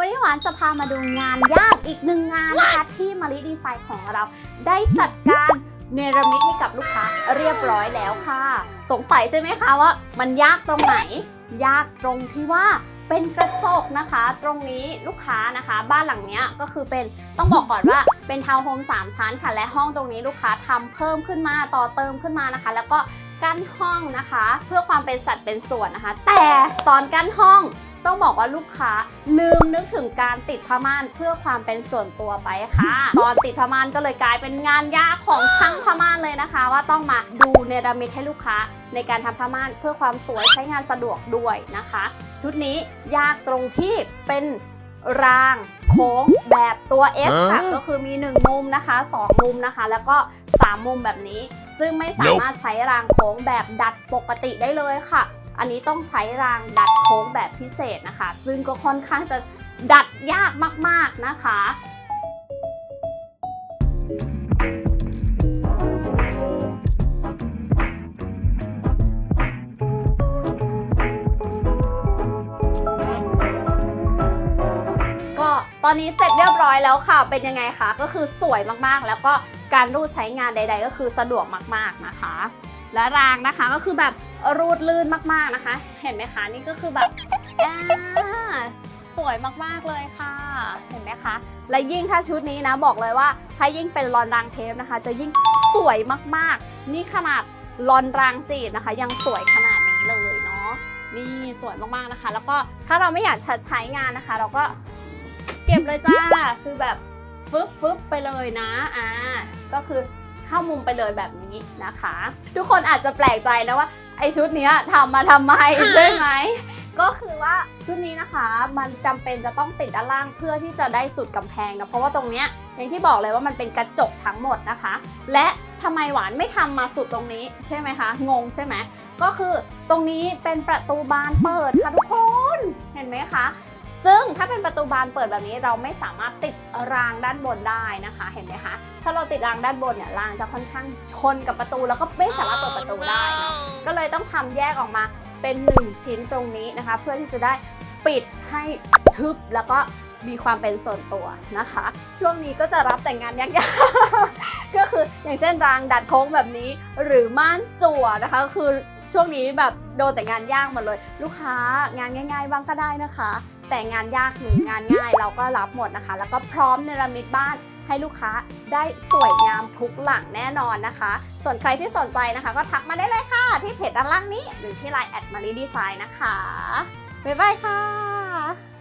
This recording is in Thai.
วันนี้หวานจะพามาดูงานยากอีกหนึ่งงานนะคะที่มาริดีไซน์ของเรา ได้จัดการเนรมิตให้กับลูกค้าเรียบร้อยแล้วค่ะ สงสัยใช่ไหมคะว่า มันยากตรงไหน ยากตรงที่ว่าเป็นกระจกนะคะ ตรงนี้ลูกค้านะคะ บ้านหลังเนี้ยก็คือเป็นต้องบอกก่อนว่า เป็นทาวน์โฮม3ชั้นค่ะ และห้องตรงนี้ลูกค้าทำเพิ่มขึ้นมาต่อเติมขึ้นมานะคะ แล้วก็กั้นห้องนะคะ เพื่อความเป็นสัดเป็นส่วนนะคะ แต่ตอนกั้นห้องต้องบอกว่าลูกค้าลืมนึกถึงการติดผ้าม่านเพื่อความเป็นส่วนตัวไปค่ะ ตอนติดผ้าม่านก็เลยกลายเป็นงานยากของช่างผ้าม่านเลยนะคะ ว่าต้องมาดูเนรมิตให้ลูกค้า ในการทำผ้าม่านเพื่อความสวยใช้งานสะดวกด้วยนะคะ ชุดนี้ยากตรงที่เป็นรางโค้ง แบบตัว S ค่ะก็คือมี 1 มุมนะคะ 2 มุมนะคะ แล้วก็ 3 มุมแบบนี้ ซึ่งไม่สามารถใช้รางโค้งแบบดัดปกติได้เลยค่ะ อันนี้ต้องใช้รางดัดโค้งแบบพิเศษนะคะ ซึ่งก็ค่อนข้างจะดัดยากมาก ๆนะคะ ตอนนี้เสร็จเรียบร้อยแล้วค่ะ เป็นยังไงคะ ก็คือสวยมากๆ แล้วก็การรูดใช้งานใด ๆ ก็คือสะดวกมากๆนะคะ และรางนะคะก็คือแบบรูดลื่นมากๆนะคะ เห็นไหมคะ นี่ก็คือแบบสวยมากๆเลยค่ะ เห็นไหมคะ และยิ่งถ้าชุดนี้นะบอกเลยว่าถ้ายิ่งเป็นลอนรางเทปนะคะ จะยิ่งสวยมากๆ นี่ขนาดลอนรางจีบนะคะ ยังสวยขนาดนี้เลยเนาะนี่สวยมากๆนะคะ แล้วก็ถ้าเราไม่อยากใช้งานนะคะ เราก็ เก็บเลยจ้า คือแบบฟึบฟึบไปเลยนะอ่าก็คือเข้ามุมไปเลยแบบนี้นะคะ ทุกคนอาจจะแปลกใจนะว่าไอชุดเนี้ยทำมาทำไมใช่ไหมก็คือว่าชุดนี้นะคะมันจำเป็นจะต้องติดด้านล่างเพื่อที่จะได้สุดกำแพงนะเพราะว่าตรงเนี้ยอย่างที่บอกเลยว่ามันเป็นกระจกทั้งหมดนะคะ และทำไมหวานไม่ทำมาสุดตรงนี้ใช่ไหมคะงงใช่ไหมก็คือตรงนี้เป็นประตูบานเปิดค่ะทุกคนเห็นไหมคะซึ่ง ถ้าเป็นประตูบานเปิดแบบนี้เราไม่สามารถติดรางด้านบนได้นะคะ เห็นไหมคะ ถ้าเราติดรางด้านบนเนี่ยรางจะค่อนข้างชนกับประตูแล้วก็ไม่สามารถเปิดประตูได้เนาะก็เลยต้องทำแยกออกมาเป็น 1 ชิ้นตรงนี้นะคะ เพื่อที่จะได้ปิดให้ทึบแล้วก็มีความเป็นส่วนตัวนะคะ ช่วงนี้ก็จะรับแต่งงานยากๆก็คืออย่างเช่นรางดัดโค้งแบบนี้ หรือม่านจั่วนะคะ คือ ช่วงนี้แบบโดนแต่งานยากหมดเลย ลูกค้างานง่าย ๆ บ้างก็ได้นะคะ แต่งานยากหรืองานง่ายเราก็รับหมดนะคะ แล้วก็พร้อมเนรมิตบ้านให้ลูกค้าได้สวยงามทุกหลังแน่นอนนะคะ ส่วนใครที่สนใจนะคะ ก็ทักมาได้เลยค่ะ ที่เพจด้านล่างนี้ หรือที่ไลน์แอดมารีดีไซน์นะคะบ๊ายบายค่ะ